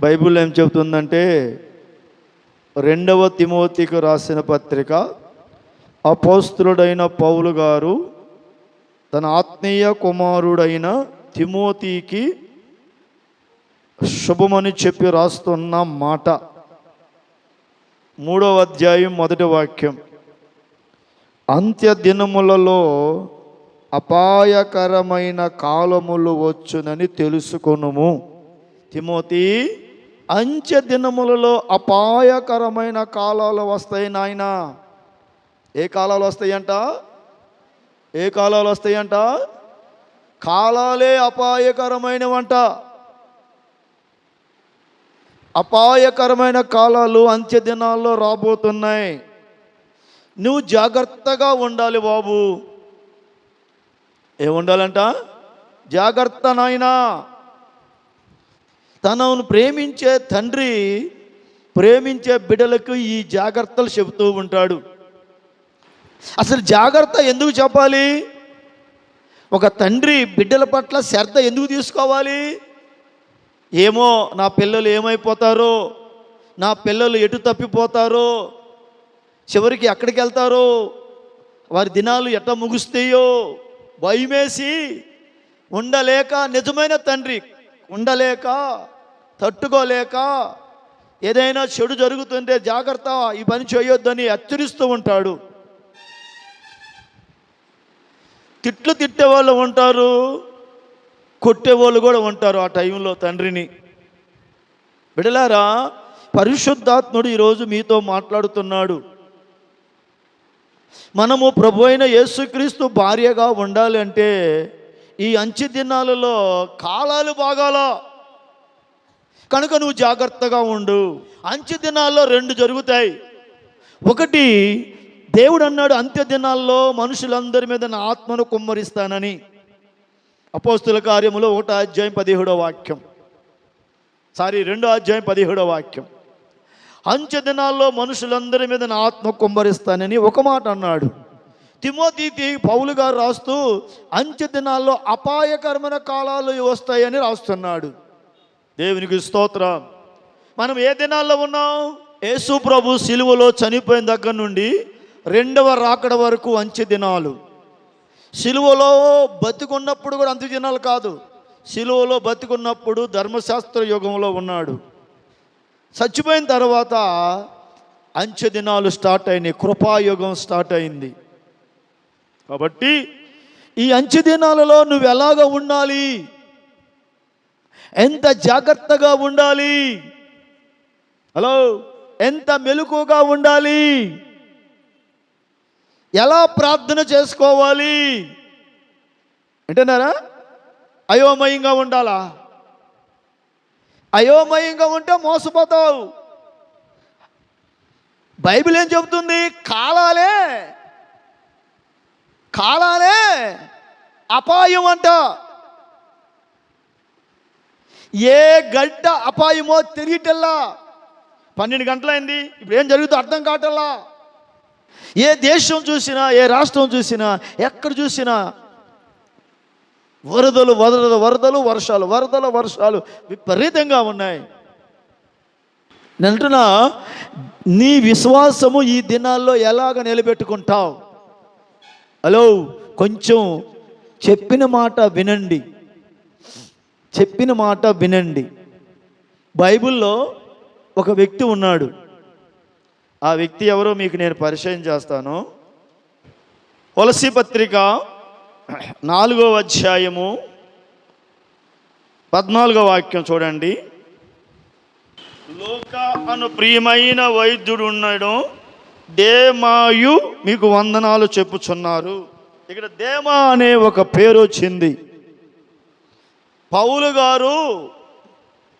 Bible ఏం చెబుతుందంటే రెండవ తిమోతికి రాసిన పత్రిక అపోస్తులుడైన పౌలు గారు తన ఆత్మీయ కుమారుడైన తిమోతికి శుభమని చెప్పి రాస్తున్న మాట. మూడవ అధ్యాయం మొదటి వాక్యం. అంత్య దినములలో అపాయకరమైన కాలములు వచ్చునని తెలుసుకొనుము. తిమోతి అంచె దినములలో అపాయకరమైన కాలాలు వస్తాయి నాయన. ఏ కాలాలు వస్తాయంట? ఏ కాలాలు వస్తాయంట? కాలాలే అపాయకరమైనవంట. అపాయకరమైన కాలాలు అంత్య దినాల్లో రాబోతున్నాయి. నువ్వు జాగ్రత్తగా ఉండాలి బాబు. ఏ ఉండాలంట? జాగ్రత్త నాయనా. తనను ప్రేమించే తండ్రి ప్రేమించే బిడ్డలకు ఈ జాగ్రత్తలు చెబుతూ ఉంటాడు. అసలు జాగ్రత్త ఎందుకు చెప్పాలి? ఒక తండ్రి బిడ్డల పట్ల శ్రద్ధ ఎందుకు తీసుకోవాలి? ఏమో నా పిల్లలు ఏమైపోతారో నా పిల్లలు ఎటు తప్పిపోతారో చివరికి ఎక్కడికి వెళ్తారో వారి దినాలు ఎట్ట ముగుస్తాయో భయమేసి ఉండలేక నిజమైన తండ్రి ఉండలేక తట్టుకోలేక ఏదైనా చెడు జరుగుతుంటే జాగ్రత్త ఈ పని చేయొద్దని హెచ్చరిస్తూ ఉంటాడు. తిట్లు తిట్టే వాళ్ళు ఉంటారు కొట్టేవాళ్ళు కూడా ఉంటారు ఆ టైంలో తండ్రిని. బిడలారా పరిశుద్ధాత్ముడు ఈరోజు మీతో మాట్లాడుతున్నాడు. మనము ప్రభు అయిన యేసుక్రీస్తు భార్యగా ఉండాలి అంటే ఈ అంచె దినాలలో కాలాలు బాగాలా. కనుక నువ్వు జాగ్రత్తగా ఉండు. అంచె దినాల్లో రెండు జరుగుతాయి. ఒకటి దేవుడు అన్నాడు అంత్య దినాల్లో మనుషులందరి మీద నా ఆత్మను కుమ్మరిస్తానని. అపోస్తుల కార్యములో ఒకటో అధ్యాయం పదిహేడో వాక్యం. సారీ రెండో అధ్యాయం పదిహేడో వాక్యం. అంచె దినాల్లో మనుషులందరి మీద నా ఆత్మ కుమ్మరిస్తానని ఒక మాట అన్నాడు. తిమోతికి పౌలు గారు రాస్తూ అంచె దినాల్లో అపాయకరమైన కాలాలు వస్తాయని రాస్తున్నాడు. దేవునికి స్తోత్రం. మనం ఏ దినాల్లో ఉన్నాం? యేసు ప్రభు సిలువలో చనిపోయిన దగ్గర నుండి రెండవ రాకడ వరకు అంచె దినాలు. సిలువలో బతికున్నప్పుడు కూడా అంత్య దినాలు కాదు. సిలువలో బతికున్నప్పుడు ధర్మశాస్త్ర యుగంలో ఉన్నాడు. చచ్చిపోయిన తర్వాత అంచె దినాలు స్టార్ట్ అయినాయి. కృపాయుగం స్టార్ట్ అయింది. కాబట్టి ఈ అంచె దినాలలో నువ్వు ఎలాగ ఉండాలి? ఎంత జాగ్రత్తగా ఉండాలి? హలో? ఎంత మెలకుగా ఉండాలి? ఎలా ప్రార్థన చేసుకోవాలి? అంటున్నారా అయోమయంగా ఉండాలా? అయోమయంగా ఉంటే మోసపోతావు. బైబిల్ ఏం చెబుతుంది? కాలాలే. కాలాలే. అపాయం అంట. ఏ గంట అపాయమో తెలియటల్లా. పన్నెండు గంటలైంది ఇప్పుడు ఏం జరుగుతుందో అర్థం కావటల్లా. ఏ దేశం చూసినా ఏ రాష్ట్రం చూసినా ఎక్కడ చూసినా వరదలు వరదలు వరదలు వర్షాలు వరదలు వర్షాలు విపరీతంగా ఉన్నాయి. నేను అంటున్నా నీ విశ్వాసము ఈ దినాల్లో ఎలాగ నిలబెట్టుకుంటావు? హలో కొంచెం చెప్పిన మాట వినండి. చెప్పిన మాట వినండి. బైబిల్లో ఒక వ్యక్తి ఉన్నాడు. ఆ వ్యక్తి ఎవరో మీకు నేను పరిచయం చేస్తాను. తులసి పత్రిక నాలుగో అధ్యాయము పద్నాలుగో వాక్యం చూడండి. లోక అను ప్రియమైన వైద్యుడు ఉన్నాడు. దేమాయు మీకు వందనాలు చెప్పుచున్నారు. ఇక్కడ దేమా అనే ఒక పేరు వచ్చింది. పౌలు గారు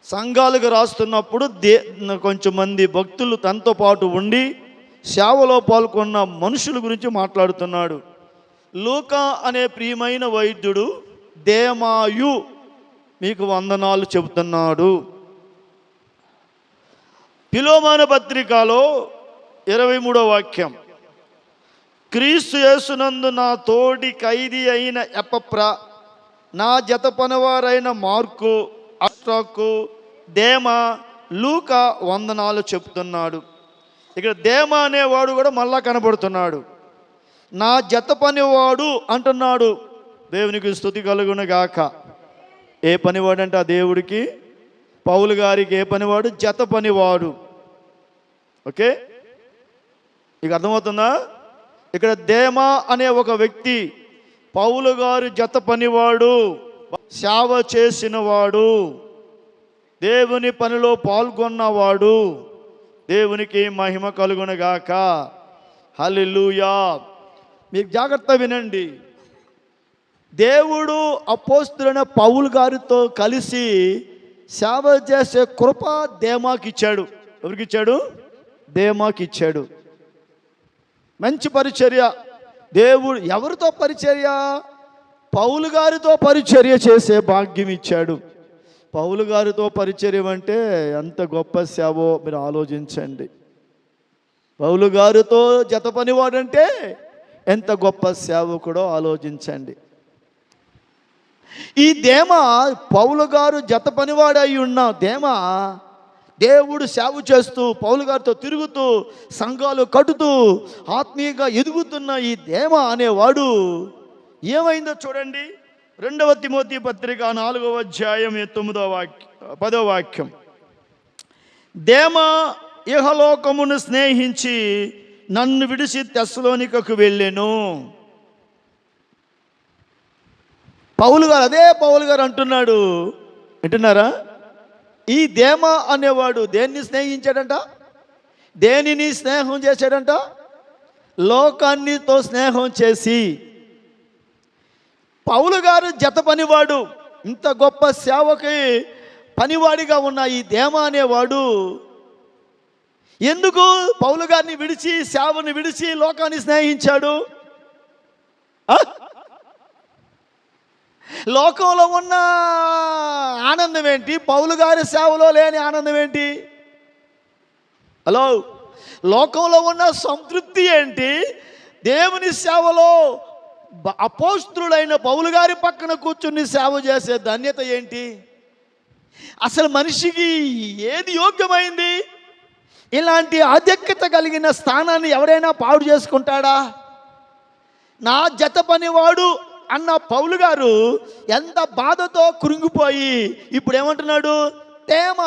సంఘాలకు రాస్తున్నప్పుడు దే కొంచెం మంది భక్తులు తనతో పాటు ఉండి సేవలో పాల్గొన్న మనుషుల గురించి మాట్లాడుతున్నాడు. లూకా అనే ప్రియమైన వైద్యుడు దేమాయు మీకు వందనాలు చెబుతున్నాడు. పిలోమాన పత్రికలో ఇరవై మూడో వాక్యం. క్రీస్తు యేసునందు నా తోటి ఖైదీ అయిన ఎపప్ర నా జత పనివారైన మార్కు అస్ట్రాకు దేమ లూక వందనాలు చెప్తున్నాడు. ఇక్కడ దేమ అనేవాడు కూడా మళ్ళా కనబడుతున్నాడు. నా జత పనివాడు అంటున్నాడు దేవునికి స్థుతి కలుగును గాక. ఏ పనివాడు అంటే ఆ దేవుడికి? పౌలు గారికి ఏ పనివాడు? జత పనివాడు. ఓకే? ఇక అర్థమవుతుందా? ఇక్కడ దేమ అనే ఒక వ్యక్తి పౌలు గారు జత పనివాడు సేవ చేసినవాడు దేవుని పనిలో పాల్గొన్నవాడు దేవునికి మహిమ కలుగునగాక. హలిలుయా మీరు జాగ్రత్త వినండి. దేవుడు అపోస్తులైన పౌల్ గారితో కలిసి సేవ చేసే కృప దేమాకి ఇచ్చాడు ఎవరికి ఇచ్చాడు దేమాకి ఇచ్చాడు మంచి పరిచర్య. దేవుడు ఎవరితో పరిచర్య? పౌలు గారితో పరిచర్య చేసే భాగ్యం ఇచ్చాడు. పౌలు గారితో పరిచర్యం అంటే ఎంత గొప్ప సేవో మీరు ఆలోచించండి. పౌలు గారితో జత పనివాడంటే ఎంత గొప్ప సేవకుడో ఆలోచించండి. ఈ దేమ పౌలు గారు జత పనివాడై ఉన్న దేమ దేవుడు సేవ చేస్తూ పౌలు గారితో తిరుగుతూ సంఘాలు కట్టుతూ ఆత్మీయంగా ఎదుగుతున్న ఈ దేమ అనేవాడు ఏమైందో చూడండి. రెండవ తిమోతి పత్రిక నాలుగవ అధ్యాయం తొమ్మిదవ వాక్యం పదో వాక్యం. దేమ ఇహలోకమును స్నేహించి నన్ను విడిచి తెస్సలోనికకు వెళ్ళాను. పౌలు గారు అదే పౌలు గారు అంటున్నాడు. వింటున్నారా? ఈ దేమ అనేవాడు దేన్ని స్నేహించాడంట? దేనిని స్నేహం చేశాడంట? లోకాన్నితో స్నేహం చేసి. పౌలు గారు జత పనివాడు ఇంత గొప్ప సేవకి పనివాడిగా ఉన్న ఈ దేమ అనేవాడు ఎందుకు పౌలు గారిని విడిచి సేవను విడిచి లోకాన్ని స్నేహించాడు? లోకంలో ఉన్న ఆనందం ఏంటి? పౌలు గారి సేవలో లేని ఆనందం ఏంటి? హలో? లోకంలో ఉన్న సంతృప్తి ఏంటి? దేవుని సేవలో అపోస్త్రుడైన అపోస్తుడైన పౌలు గారి పక్కన కూర్చుని సేవ చేసే ధన్యత ఏంటి? అసలు మనిషికి ఏది యోగ్యమైంది? ఇలాంటి అధ్యక్షత కలిగిన స్థానాన్ని ఎవరైనా పాడు చేసుకుంటాడా? నా జత పనివాడు అన్న పౌలు గారు ఎంత బాధతో కృంగిపోయి ఇప్పుడు ఏమంటున్నాడు తేమ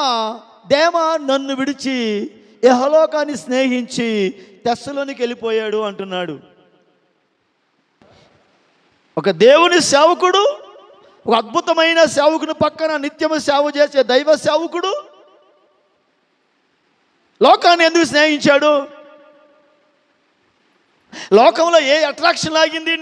దేమ నన్ను విడిచి యహలోకాన్ని స్నేహించి తెస్సులోనికి వెళ్ళిపోయాడు అంటున్నాడు. ఒక దేవుని సేవకుడు ఒక అద్భుతమైన సేవకుని పక్కన నిత్యము సేవ చేసే దైవ సేవకుడు లోకాన్ని ఎందుకు స్నేహించాడు? లోకంలో ఏ అట్రాక్షన్ లాగింది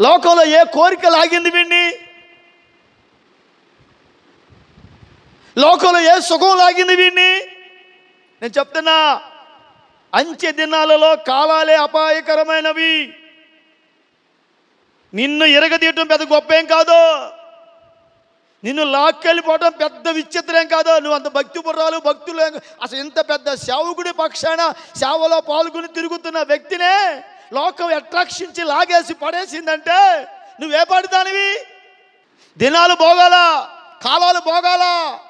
లోకంలో ఏ కోరిక లాగింది వీడిని లోకంలో ఏ సుఖం లాగింది వీడిని నేను చెప్తున్నా అంచె దినాలలో కాలాలే అపాయకరమైనవి. నిన్ను ఎరగదీయటం పెద్ద గొప్ప ఏం కాదు. నిన్ను లాక్కెళ్ళిపోవడం పెద్ద విచిత్రం కాదు. నువ్వు అంత భక్తి బుర్రాలు భక్తులు అసలు ఇంత పెద్ద సేవకుడి పక్షాన సేవలో పాల్గొని తిరుగుతున్న వ్యక్తినే లోకం అట్రాక్షించి లాగేసి పడేసిందంటే నువ్వే పడతానివి దినాలు పోగాలా కాలాలు పోగాలా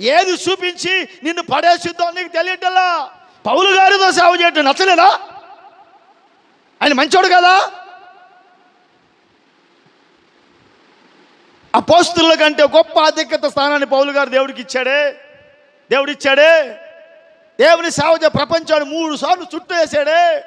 ఏది చూపించి నిన్ను పడేసిద్దో నీకు తెలియటల్లా పౌలు గారితో సేవ చేయటం నచ్చలేదా? ఆయన మంచోడు కదా? అపోస్తుల కంటే గొప్ప ఆధిక్యత స్థానాన్ని పౌలు గారు దేవుడికి ఇచ్చాడే. దేవుడిచ్చాడే. దేవుని సేవ ప్రపంచాన్ని మూడు సార్లు చుట్టూ వేసాడే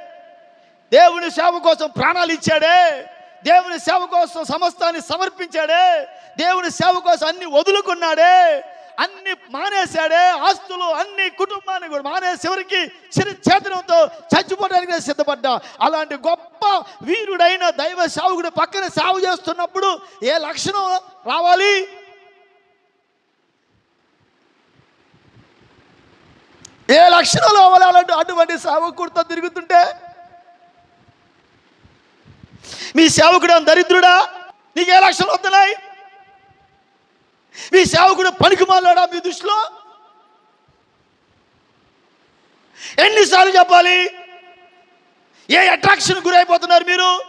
దేవుని సేవ కోసం ప్రాణాలు ఇచ్చాడే. దేవుని సేవ కోసం సమస్తాన్ని సమర్పించాడే. దేవుని సేవ కోసం అన్ని వదులుకున్నాడే. అన్ని మానేశాడే. ఆస్తులు అన్ని కుటుంబాన్ని కూడా మానేసి చివరికి చిరు చేతనంతో చచ్చిపోవడానికి సిద్ధపడ్డా. అలాంటి గొప్ప వీరుడైన దైవ సేవకుడు పక్కన సేవ చేస్తున్నప్పుడు ఏ లక్షణం రావాలి? ఏ లక్షణాలు అవ్వాలి అలాంటి అటువంటి సేవకుడితో తిరుగుతుంటే మీ సేవకుడు దరిద్రుడా? నీకు ఏ లక్షలు వస్తున్నాయి? మీ సేవకుడు పనికి మాలాడా మీ దృష్టిలో? ఎన్నిసార్లు చెప్పాలి? ఏ అట్రాక్షన్ గురైపోతున్నారు మీరు?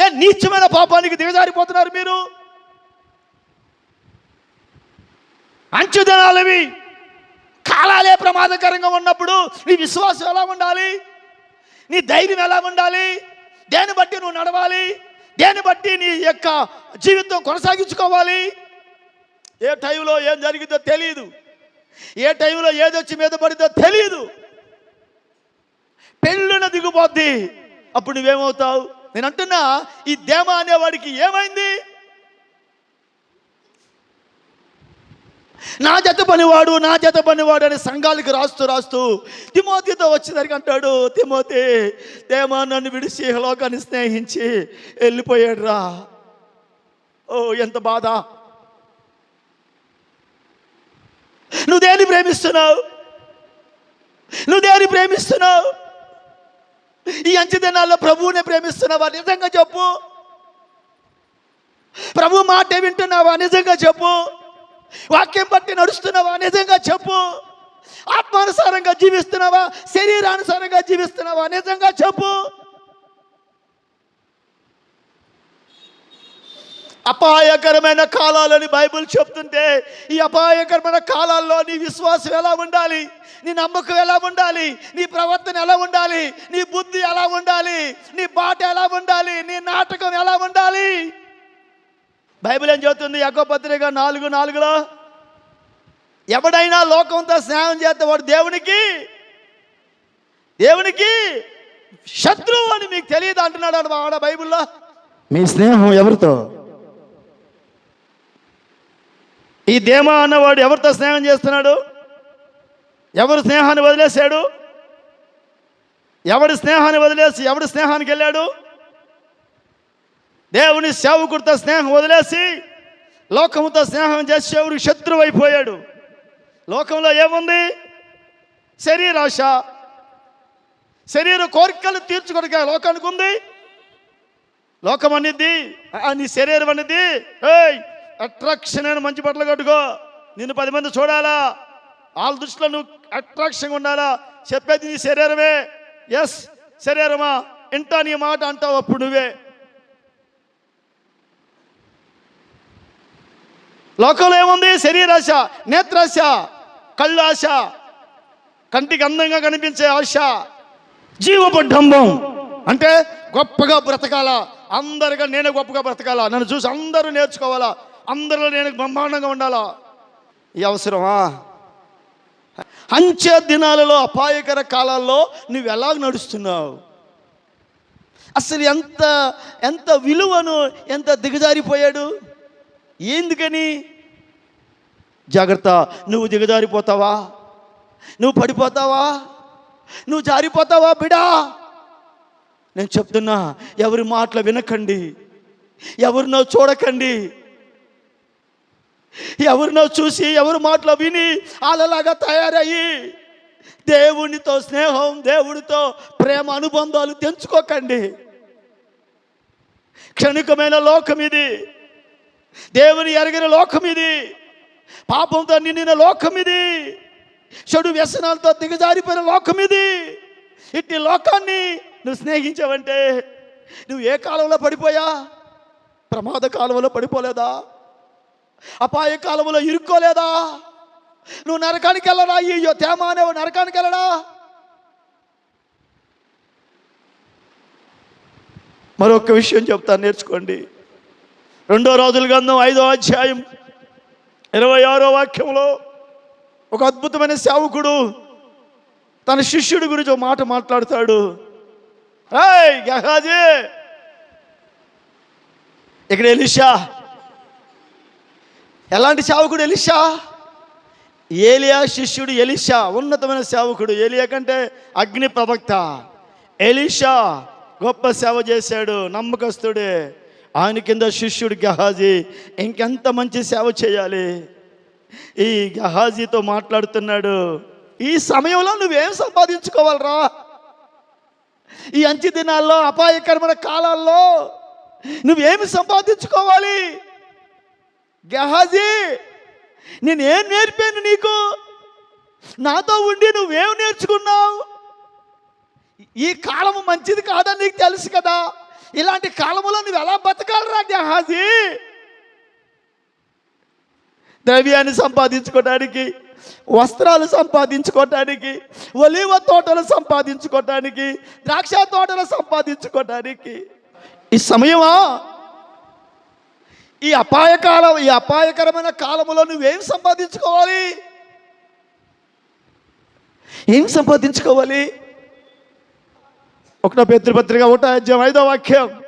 ఏ నీచమైన పాపానికి దిగజారిపోతున్నారు మీరు? అంచుదనాలవి కాలాలే ప్రమాదకరంగా ఉన్నప్పుడు నీ విశ్వాసం ఎలా ఉండాలి? నీ ధైర్యం ఎలా ఉండాలి? దేన్ని బట్టి నువ్వు నడవాలి? దేన్ని బట్టి నీ యొక్క జీవితం కొనసాగించుకోవాలి? ఏ టైంలో ఏం జరిగిందో తెలియదు ఏ టైంలో ఏదొచ్చి మీద పడిందో తెలియదు పెళ్ళున దిగుపోద్ది అప్పుడు నువ్వేమవుతావు? నేను అంటున్నా ఈ దేమ అనేవాడికి ఏమైంది? నా జత పనివాడు నా జత పనివాడు అని సంఘాలకి రాస్తూ రాస్తూ తిమోతితో వచ్చేసరికి అంటాడు తిమోతి దేమా నన్ను విడిచి లోకాన్ని స్నేహించి వెళ్ళిపోయాడు రా ఓ ఎంత బాధ. నువ్వు దేని ప్రేమిస్తున్నావు? నువ్వు దేని ప్రేమిస్తున్నావు? ఈ అంచె దినాల్లో ప్రభువునే ప్రేమిస్తున్నావా? నిజంగా చెప్పు. ప్రభు మాట వింటున్నావా? నిజంగా చెప్పు. వాక్యం బట్టి నడుస్తున్నావా? నిజంగా చెప్పు. ఆత్మానుసారంగా జీవిస్తున్నావా? శరీరానుసారంగా జీవిస్తున్నావా? నిజంగా చెప్పు. అపాయకరమైన కాలాలని బైబిల్ చెప్తుంటే ఈ అపాయకరమైన కాలాల్లో నీ విశ్వాసం ఎలా ఉండాలి? నీ నమ్మకం ఎలా ఉండాలి? నీ ప్రవర్తన ఎలా ఉండాలి? నీ బుద్ధి ఎలా ఉండాలి? నీ బాట ఎలా ఉండాలి? నీ నాటకం ఎలా ఉండాలి? బైబిల్ ఏం చెబుతుంది? యాకో పత్రిక నాలుగు నాలుగులో ఎవడైనా లోకంతో స్నేహం చేస్తే వాడు దేవునికి దేవునికి శత్రువు అని మీకు తెలియదు అంటున్నాడు ఆడ బైబిల్లో. మీ స్నేహం ఎవరితో? ఈ దేమ అన్నవాడు ఎవరితో స్నేహం చేస్తున్నాడు? ఎవరు స్నేహాన్ని వదిలేశాడు? ఎవడి స్నేహాన్ని వదిలేసి ఎవడి స్నేహానికి వెళ్ళాడు? దేవుని సేవకుడితో స్నేహం వదిలేసి లోకముతో స్నేహం చేసి ఎవరికి శత్రువు అయిపోయాడు. లోకంలో ఏముంది? శరీరాశ. శరీర కోరికలు తీర్చుకోవడానికి లోకానికి ఉంది. లోకం అనేది నీ శరీరం అనేది ఏయ్ అట్రాక్షన్ అని మంచి బట్టలు కట్టుకో. నిన్ను పది మంది చూడాలా? వాళ్ళ దృష్టిలో నువ్వు అట్రాక్షన్గా ఉండాలా? చెప్పేది నీ శరీరమే. ఎస్ శరీరమా? ఇంటా నీ మాట అంటావు అప్పుడు నువ్వే. లోకంలో ఏముంది? శరీరాశ నేత్రాశ కళ్ళు ఆశ కంటికి అందంగా కనిపించే ఆశ. జీవపు డంబం అంటే గొప్పగా బ్రతకాలా. అందరిగా నేనే గొప్పగా బ్రతకాలా. నన్ను చూసి అందరూ నేర్చుకోవాలా. అందరిలో నేను బ్రహ్మాండంగా ఉండాలా. ఈ అవసరమా? అంచె దినాలలో అపాయకర కాలాల్లో నువ్వు ఎలా నడుస్తున్నావు? అసలు ఎంత ఎంత విలువను ఎంత దిగజారిపోయాడు? ఎందుకని జాగ్రత్త నువ్వు దిగజారిపోతావా? నువ్వు పడిపోతావా? నువ్వు జారిపోతావా బిడా? నేను చెప్తున్నా ఎవరి మాటలు వినకండి. ఎవరినో చూడకండి. ఎవరినో చూసి ఎవరి మాటలు విని వాళ్ళలాగా తయారయ్యి దేవునితో స్నేహం దేవుడితో ప్రేమ అనుబంధాలు తెంచుకోకండి. క్షణికమైన లోకం ఇది. దేవుని ఎరగిన లోకం ఇది. పాపంతో నిండిన లోకం ఇది చెడు వ్యసనాలతో దిగజారిపోయిన లోకం ఇది ఇట్టి లోకాన్ని నువ్వు స్నేహించావంటే నువ్వు ఏ కాలంలో పడిపోయా? ప్రమాద కాలంలో పడిపోలేదా? అపాయ కాలంలో ఇరుక్కోలేదా? నువ్వు నరకానికి వెళ్ళరా? అయ్యో తేమ అనేవు నరకానికి వెళ్ళడా? మరొక విషయం చెప్తాను నేర్చుకోండి. రెండో రోజుల గంధం ఐదో అధ్యాయం ఇరవై ఆరో వాక్యంలో ఒక అద్భుతమైన సేవకుడు తన శిష్యుడి గురించి ఒక మాట మాట్లాడతాడు. ఏయ్ గహాజీ! ఇక్కడ ఎలిషా. ఎలాంటి సేవకుడు ఎలిషా? ఏలియా శిష్యుడు ఎలిషా ఉన్నతమైన సేవకుడు. ఏలియా కంటే అగ్ని ప్రవక్త. ఎలిషా గొప్ప సేవ చేశాడు నమ్మకస్తుడే. ఆయన కింద శిష్యుడు గహాజీ ఇంకెంత మంచి సేవ చేయాలి? ఈ గహాజీతో మాట్లాడుతున్నాడు ఈ సమయంలో నువ్వేం సంపాదించుకోవాలరా? ఈ అంచె దినాల్లో అపాయకరమైన కాలాల్లో నువ్వేమి సంపాదించుకోవాలి? గహాజీ నేనేం నేర్పాను నీకు? నాతో ఉండి నువ్వేం నేర్చుకున్నావు? ఈ కాలం మంచిది కాదని నీకు తెలుసు కదా? ఇలాంటి కాలంలో నువ్వు ఎలా బతకాలరా గహాజీ ద్రవ్యాన్ని సంపాదించుకోవడానికి వస్త్రాలు సంపాదించుకోవటానికి ఒలివ తోటలు సంపాదించుకోవటానికి ద్రాక్ష తోటలు సంపాదించుకోవటానికి ఈ సమయమా? ఈ అపాయకాలం ఈ అపాయకరమైన కాలంలో నువ్వేం సంపాదించుకోవాలి? ఏం సంపాదించుకోవాలి? ఒకటో పేతృపత్రిక ఒకటో అధ్యాయం ఐదో వాక్యం.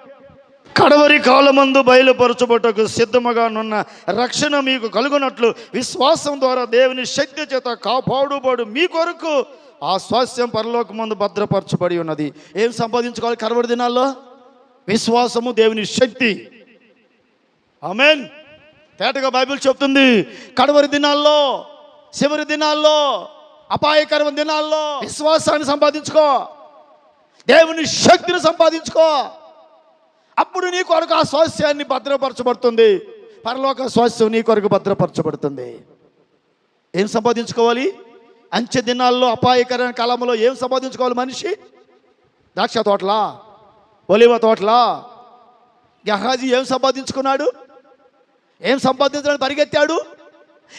కడవరి కాలమందు బయలుపరచుబట్టకు సిద్ధముగానున్న రక్షణ మీకు కలుగునట్లు విశ్వాసం ద్వారా దేవుని శక్తి చేత కాపాడుబడు మీ కొరకు ఆ స్వాస్థ్యం పరలోకమందు భద్రపరచబడి ఉన్నది. ఏం సంపాదించుకోవాలి కడవరి దినాల్లో? విశ్వాసము దేవుని శక్తి. ఆమెన్. తేటగా బైబిల్ చెప్తుంది కడవరి దినాల్లో చివరి దినాల్లో అపాయకరమైన దినాల్లో విశ్వాసాన్ని సంపాదించుకో. దేవుని శక్తిని సంపాదించుకో. అప్పుడు నీ కొరకు ఆ స్వాస్థ్యాన్ని భద్రపరచబడుతుంది. పరలోక స్వాస్థ్యం నీ కొరకు భద్రపరచబడుతుంది. ఏం సంపాదించుకోవాలి? అంచె దినాల్లో అపాయకరమైన కాలంలో ఏం సంపాదించుకోవాలి మనిషి? ద్రాక్ష తోటలా? ఒలివ తోటలా? గహాజీ ఏం సంపాదించుకున్నాడు? ఏం సంపాదించడానికి పరిగెత్తాడు?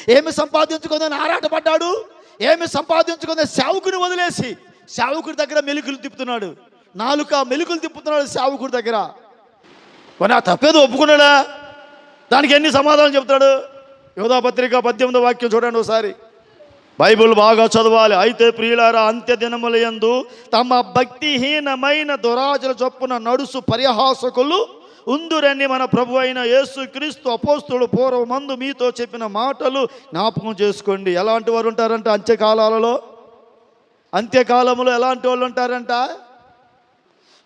ఏమి సంపాదించుకుందని ఆరాటపడ్డాడు? ఏమి సంపాదించుకుందని సేవకుని వదిలేసి సేవకుడి దగ్గర మెలుకులు తిప్పుతున్నాడు. నాలుక మెలుకులు తిప్పుతున్నాడు సేవకుడి దగ్గర. మరి ఆ తప్పేదో ఒప్పుకున్నాడా? దానికి ఎన్ని సమాధానం చెప్తాడు? యోధా పత్రిక పద్దెనిమిదో వాక్యం చూడండి ఒకసారి. బైబిల్ బాగా చదవాలి. అయితే ప్రియులారా అంత్య దినములయందు తమ భక్తిహీనమైన దురాజల చొప్పున నడుసు పరిహాసకులు ఉందురని మన ప్రభు అయిన యేసు క్రీస్తు అపోస్తుడు పూర్వమందు మీతో చెప్పిన మాటలు జ్ఞాపకం చేసుకోండి. ఎలాంటి వారు ఉంటారంటే అంత్యకాలాలలో? అంత్యకాలంలో ఎలాంటి వాళ్ళు ఉంటారంట?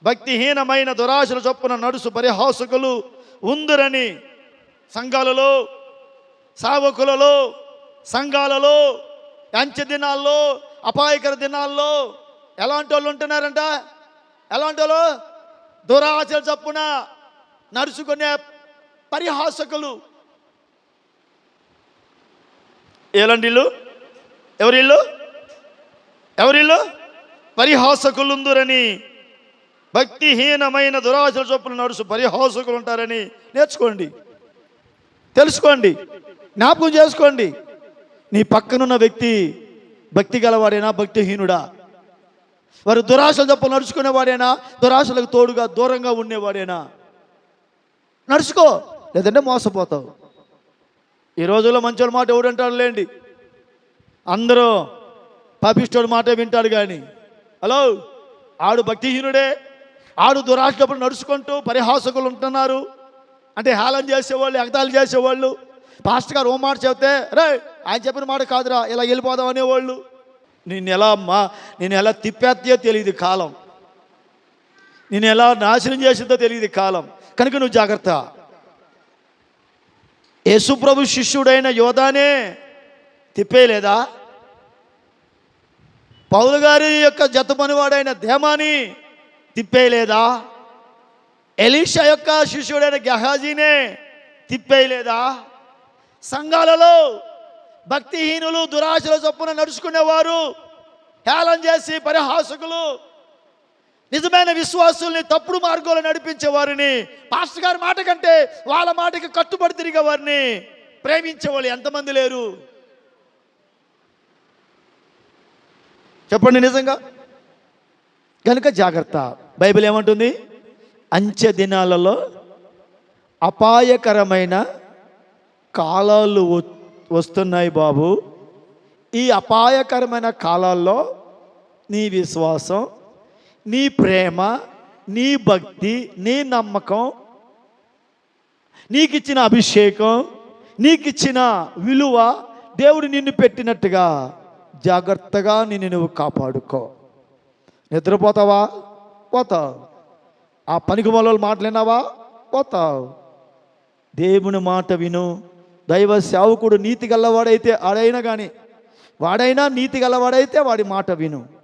భక్తిహీనమైన దురాశల చొప్పున నడుసు పరిహాసకులు ఉందరని సంఘాలలో సావకులలో సంఘాలలో అంచె దినాల్లో అపాయకర దినాల్లో ఎలాంటి వాళ్ళు ఉంటున్నారంట? ఎలాంటి వాళ్ళు? దురాశల చొప్పున నడుచుకునే పరిహాసకులు. ఏలండిళ్ళు ఇల్లు? ఎవరిల్లు? ఎవరిల్లు పరిహాసకులుందురని భక్తిహీనమైన దురాశల చొప్పున నడుసు పరిహాసకులు ఉంటారని నేర్చుకోండి. తెలుసుకోండి. జ్ఞాపకం చేసుకోండి. నీ పక్కనున్న వ్యక్తి భక్తి గలవాడేనా? భక్తిహీనుడా? వారు దురాశల చొప్పున నడుచుకునేవాడేనా? దురాశలకు తోడుగా దూరంగా ఉండేవాడేనా? నడుచుకో లేదంటే మోసపోతావు. ఈ రోజుల్లో మంచోళ్ళ మాట ఎవడంటాడు లేండి అందరూ పాపిస్టోడు మాట వింటాడు కానీ హలో? ఆడు భక్తిహీనుడే. ఆడు దురాశప్పుడు నడుచుకుంటూ పరిహాసకులు ఉంటున్నారు. అంటే హేళన చేసేవాళ్ళు ఎగతాలు చేసేవాళ్ళు. పాస్టర్ గారు ఓ మాట చెప్తే రే ఆయన చెప్పిన మాట కాదురా ఇలా వెళ్ళిపోదాం అనేవాళ్ళు. నేను ఎలా మా నేను ఎలా తిప్పేస్తే తెలియదు కాలం. నేను ఎలా నాశనం చేసిందో తెలియదు కాలం. కనుక నువ్వు జాగ్రత్త. యేసుప్రభు శిష్యుడైన యోధానే తిప్పేయలేదా? పౌలు గారి యొక్క జత పనివాడైన ధేమాని తిప్పేయలేదా? ఎలీషా యొక్క శిష్యుడైన గహాజీనే తిప్పేయలేదా? సంఘాలలో భక్తిహీనులు దురాశల చొప్పున నడుచుకునేవారు హేళన చేసి పరిహాసకులు నిజమైన విశ్వాసుల్ని తప్పుడు మార్గంలో నడిపించే వారిని పాస్టర్ గారి మాట కంటే వాళ్ళ మాటకి కట్టుబడి తిరిగే వారిని ప్రేమించే వాళ్ళు ఎంతమంది లేరు? చెప్పండి నిజంగా. కనుక జాగ్రత్త. బైబిల్ ఏమంటుంది? అంచె దినాలలో అపాయకరమైన కాలాలు వస్తున్నాయి బాబు. ఈ అపాయకరమైన కాలాల్లో నీ విశ్వాసం నీ ప్రేమ నీ భక్తి నీ నమ్మకం నీకిచ్చిన అభిషేకం నీకిచ్చిన విలువ దేవుడు నిన్ను పెట్టినట్టుగా జాగ్రత్తగా నిన్ను నువ్వు కాపాడుకో. నిద్రపోతావా? పోతావు. ఆ పనికి మొలలు మాట్లాడినావా? పోతావు. దేవుని మాట విను. దైవ సేవకుడు నీతి గల్లవాడైతే ఆడైనా కానీ వాడైనా నీతి గల్లవాడైతే వాడి మాట విను.